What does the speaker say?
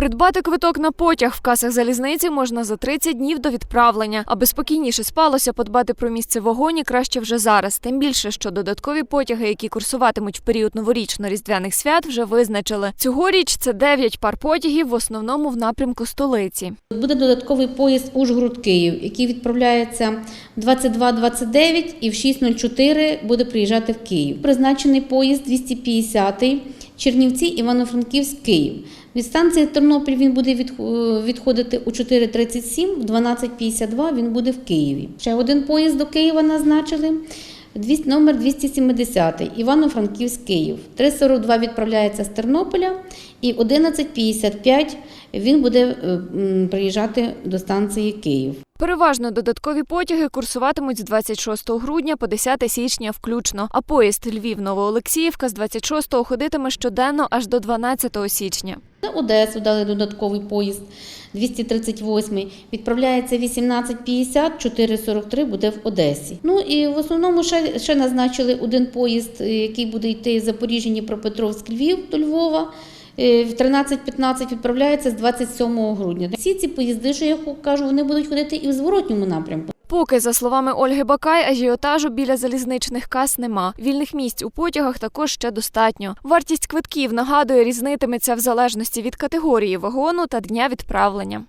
Придбати квиток на потяг в касах залізниці можна за 30 днів до відправлення. Аби спокійніше спалося, подбати про місце вагоні краще вже зараз. Тим більше, що додаткові потяги, які курсуватимуть в період новорічно-різдвяних свят, вже визначили. Цьогоріч це 9 пар потягів, в основному в напрямку столиці. Буде додатковий поїзд Ужгород-Київ, який відправляється в 22.29 і в 6.04 буде приїжджати в Київ. Призначений поїзд 250 Чернівці, Івано-Франківськ, Київ. Від станції Тернопіль він буде е, відходити у 4.37, в 12.52 він буде в Києві. Ще один поїзд до Києва назначили. Номер 270 Івано-Франківськ Київ. 3.42 відправляється з Тернополя і 11.55 він буде е, приїжджати до станції Київ. Переважно додаткові потяги курсуватимуть з 26 грудня по 10 січня включно. А поїзд Львів-Новоолексіївка з 26 ходитиме щоденно аж до 12 січня. На Одесу дали додатковий поїзд 238 відправляється 18.50, 4.43 буде в Одесі. Ну і в основному ще, ще назначили один поїзд, е, який буде йти з Запоріжжя, Дніпропетровськ, Львів до Львова. Е, В 13.15 відправляється з 27 грудня. Всі ці поїзди, що я кажу, вони будуть ходити і в зворотньому напрямку. Поки, за словами Ольги Бакай, ажіотажу біля залізничних кас нема. Вільних місць у потягах також ще достатньо. Вартість квитків нагадує різнитиметься в залежності від категорії вагону та дня відправлення.